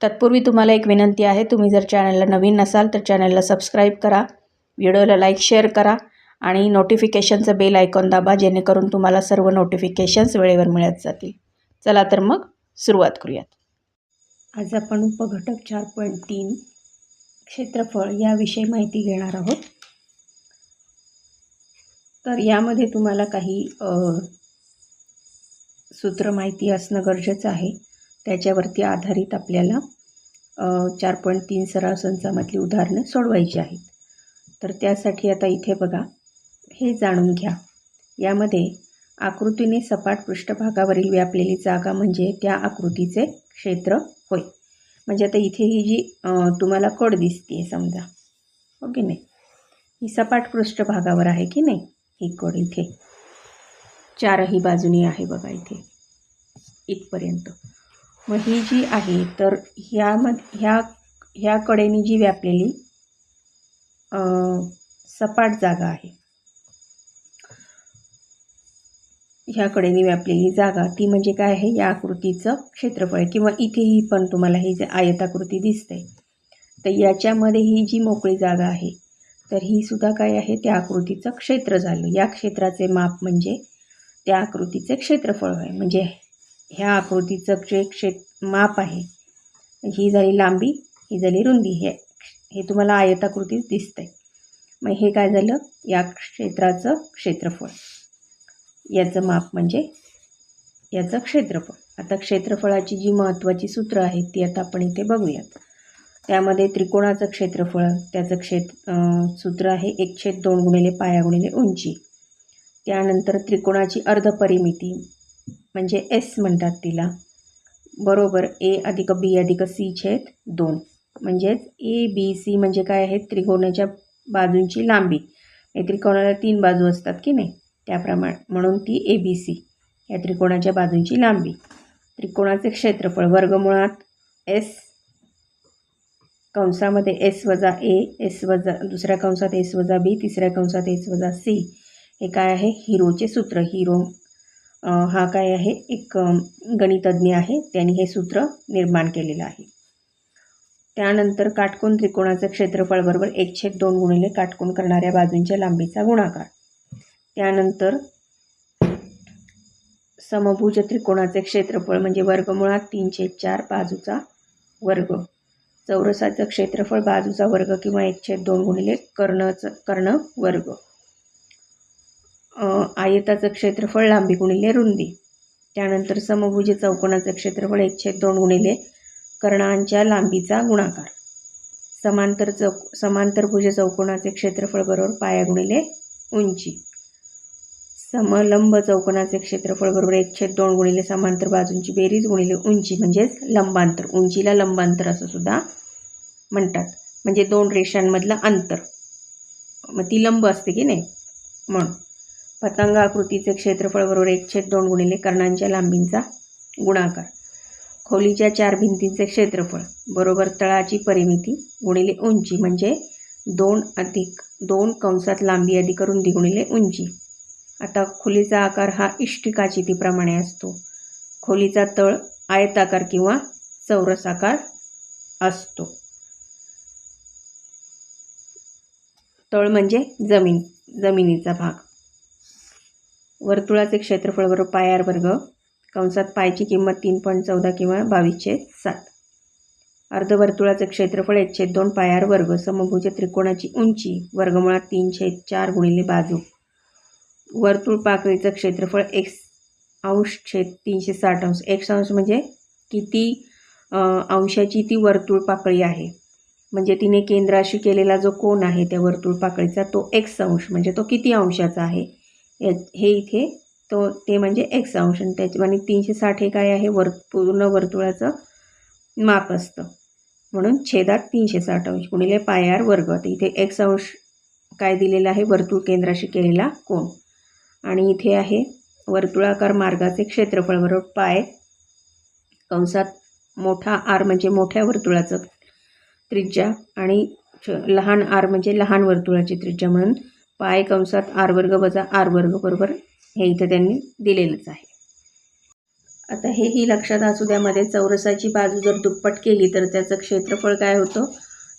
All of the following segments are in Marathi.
तत्पूर्वी तुम्हाला एक विनंती आहे तुम्ही जर चॅनलला नवीन नसाल तर चॅनलला सबस्क्राईब करा व्हिडिओला लाईक शेअर करा आणि नोटिफिकेशनचं बेल आयकॉन दाबा जेणेकरून तुम्हाला सर्व नोटिफिकेशन्स वेळेवर मिळत जातील. चला तर मग सुरुवात करूयात. आज आपण उपघटक चार पॉईंट तीन क्षेत्रफळ याविषयी माहिती घेणार आहोत. तर यामध्ये तुम्हाला काही सूत्र माहिती असणं गरजेचं आहे. त्याच्यावरती आधारित आपल्याला चार पॉईंट तीन सराव संचामधली उदाहरणं सोडवायची आहेत. तर त्यासाठी आता इथे बघा हे जाणून घ्या. यामध्ये आकृतीने सपाट पृष्ठभागावरील व्यापलेली जागा म्हणजे त्या आकृतीचे क्षेत्र होय. म्हणजे आता इथे ही जी तुम्हाला कड दिसते समजा. ओके की नाही? ही सपाट पृष्ठभागावर आहे की नाही? ही कड इथे. चारही बाजूनी आहे बघा इथे. इथपर्यंत. मग ही जी आहे तर ह्यामध्ये ह्या ह्या कडेने जी व्यापलेली सपाट जागा आहे. ह्या कडेने व्यापलेली जागा ती म्हणजे काय आहे? या आकृतीचं क्षेत्रफळ आहे किंवा इथेही पण तुम्हाला ही जे आयताकृती दिसते तर याच्यामध्ये ही जी मोकळी जागा आहे तर ही सुद्धा काय आहे? त्या आकृतीचं क्षेत्र झालं. या क्षेत्राचे माप म्हणजे त्या आकृतीचे क्षेत्रफळ आहे. म्हणजे ह्या आकृतीचं जे क्षेत्र माप आहे ही झाली लांबी ही झाली रुंदी हे हे तुम्हाला आयताकृतीच आहे मग हे काय झालं? या क्षेत्राचं क्षेत्रफळ. याचं माप म्हणजे याचं क्षेत्रफळ. आता क्षेत्रफळाची जी महत्त्वाची सूत्र आहेत ती आता आपण इथे बघूयात. त्यामध्ये त्रिकोणाचं क्षेत्रफळ त्याचं क्षेत्र सूत्र आहे एक छेद दोन गुणिले पाया गुणिले उंची. त्यानंतर त्रिकोणाची अर्धपरिमिती म्हणजे एस म्हणतात तिला. बरोबर ए अधिक बी अधिक सी छेद दोन. म्हणजेच ए बी सी म्हणजे काय आहे? त्रिकोणाच्या बाजूंची लांबी. या त्रिकोणाला तीन बाजू असतात की नाही? त्याप्रमाणे म्हणून ती ए बी सी या त्रिकोणाच्या बाजूंची लांबी. त्रिकोणाचे क्षेत्रफळ वर्गमुळात एस कंसामध्ये एस वजा ए एस वजा दुसऱ्या कंसात एस वजा बी तिसऱ्या कंसात एस वजा सी हे काय आहे? हिरोचे सूत्र. हिरो हा काय आहे? एक गणितज्ञ आहे. त्यांनी हे सूत्र निर्माण केलेलं आहे. त्यानंतर काटकोन त्रिकोणाचं क्षेत्रफळ बरोबर एक छेद दोन गुणिले काटकोन करणाऱ्या बाजूंच्या लांबीचा गुणाकार. त्यानंतर समभुज त्रिकोणाचे क्षेत्रफळ म्हणजे वर्गमुळात तीन छेद चार बाजूचा वर्ग. चौरसाचं क्षेत्रफळ बाजूचा वर्ग किंवा एक छेद दोन गुणिले कर्णचं कर्ण वर्ग. आयताचं क्षेत्रफळ लांबी गुणिले रुंदी. त्यानंतर समभुज चौकोनाचं क्षेत्रफळ एकशे दोन गुणिले कर्णांच्या लांबीचा गुणाकार. समांतर चौक समांतरभुज चौकोनाचे क्षेत्रफळ बरोबर पाया गुणिले उंची. समलंब चौकोनाचे क्षेत्रफळ बरोबर एकशे दोन गुणिले समांतर बाजूंची बेरीज गुणिले उंची म्हणजेच लंबांतर. उंचीला लंबांतर असं सुद्धा म्हणतात. म्हणजे दोन रेषांमधलं अंतर. मग ती लंब असते की नाही? म्हणून. पतंग आकृतीचे क्षेत्रफळ बरोबर एक छेद दोन गुणिले कर्णांच्या लांबींचा गुणाकार. खोलीच्या चार भिंतींचे क्षेत्रफळ बरोबर तळाची परिमिती गुणिले उंची म्हणजे दोन अधिक दोन कंसात लांबी अधिक रुंदी गुणिले उंची. आता खोलीचा आकार हा इष्टिकाचितीप्रमाणे असतो. खोलीचा तळ आयताकार किंवा चौरसाकार असतो. तळ म्हणजे जमीन जमिनीचा भाग. वर्तुळाचे क्षेत्रफळ बरोबर पायार वर्ग. कंसात पायची किंमत तीन पॉईंट चौदा किंवा बावीसशे सात. अर्धवर्तुळाचे क्षेत्रफळ एकशे दोन दोन पायार वर्ग. समभुज त्रिकोणाची उंची. वर्गमुळात तीनशे चार गुणिले बाजू. वर्तुळ पाकळीचं क्षेत्रफळ एक अंश छेद तीनशे साठ अंश. एक अंश म्हणजे किती अंशाची ती वर्तुळ पाकळी आहे. म्हणजे तिने केंद्राशी केलेला जो कोण आहे त्या वर्तुळ पाकळीचा तो एक्स अंश. म्हणजे तो किती अंशाचा आहे? या- हे इथे तो ते म्हणजे एक्स अंश आणि त्याच्या आणि तीनशे साठ हे काय आहे? वर पूर्ण वर्तुळाचं माप असतं. म्हणून छेदात तीनशे साठ अंश गुणिले पायार वर्ग. तर इथे एक्स अंश काय दिलेला आहे? वर्तुळ केंद्राशी केलेला कोण आणि इथे आहे वर्तुळाकार मार्गाचे क्षेत्रफळ बरोबर पाय कंसात मोठा आर म्हणजे मोठ्या वर्तुळाचं त्रिज्या आणि छ लहान आर म्हणजे लहान वर्तुळाची त्रिज्या म्हणून पाय कंसात आर वर्ग वजा आर वर्ग बरोबर हे इथं त्यांनी दिलेलंच आहे. आता हेही लक्षात असू द्यामध्ये चौरसाची बाजू जर दुप्पट केली तर त्याचं क्षेत्रफळ काय होतं?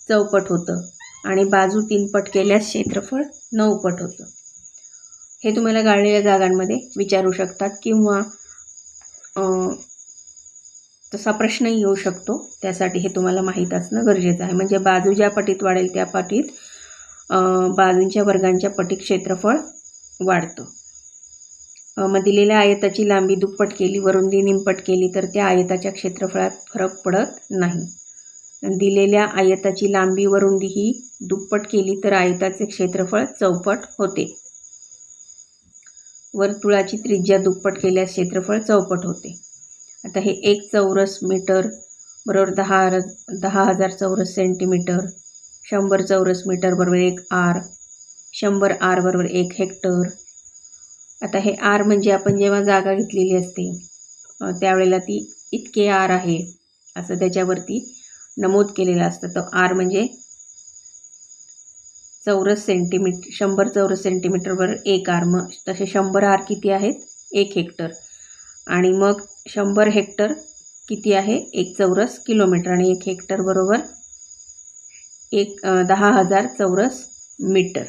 चौपट होतं. आणि बाजू तीनपट केल्यास क्षेत्रफळ नऊपट होतं. हे तुम्हाला गाळलेल्या जागांमध्ये विचारू शकतात किंवा तसा प्रश्नही येऊ शकतो. त्यासाठी हे तुम्हाला माहीत असणं गरजेचं आहे. म्हणजे बाजू ज्या पटीत वाढेल त्या पटीत बाजूंच्या वर्गांच्या पटीक क्षेत्रफळ वाढतं. मग दिलेल्या आयताची लांबी दुप्पट केली वरुंदी निमपट केली तर त्या आयताच्या क्षेत्रफळात फरक पडत नाही. दिलेल्या आयताची लांबी वरुंदी ही दुप्पट केली तर आयताचे क्षेत्रफळ चौपट होते. वर्तुळाची त्रिज्या दुप्पट केल्यास क्षेत्रफळ चौपट होते. आता हे एक चौरस मीटर बरोबर दहा दहा हजार चौरस सेंटीमीटर शंभर चौरस मीटर बरोबर एक आर. शंभर आर बरोबर एक हेक्टर. आता हे आर म्हणजे आपण जेव्हा जागा घेतलेली असते त्यावेळेला ती इतके आर आहे असं त्याच्यावरती नमूद केलेलं असतं. तर आर म्हणजे चौरस सेंटीमीटर शंभर चौरस सेंटीमीटरवर एक आर. मग तसे शंभर आर किती आहेत? एक हेक्टर. आणि मग शंभर हेक्टर किती आहे? एक चौरस किलोमीटर. आणि एक हेक्टर बरोबर एक दहा हजार चौरस मीटर.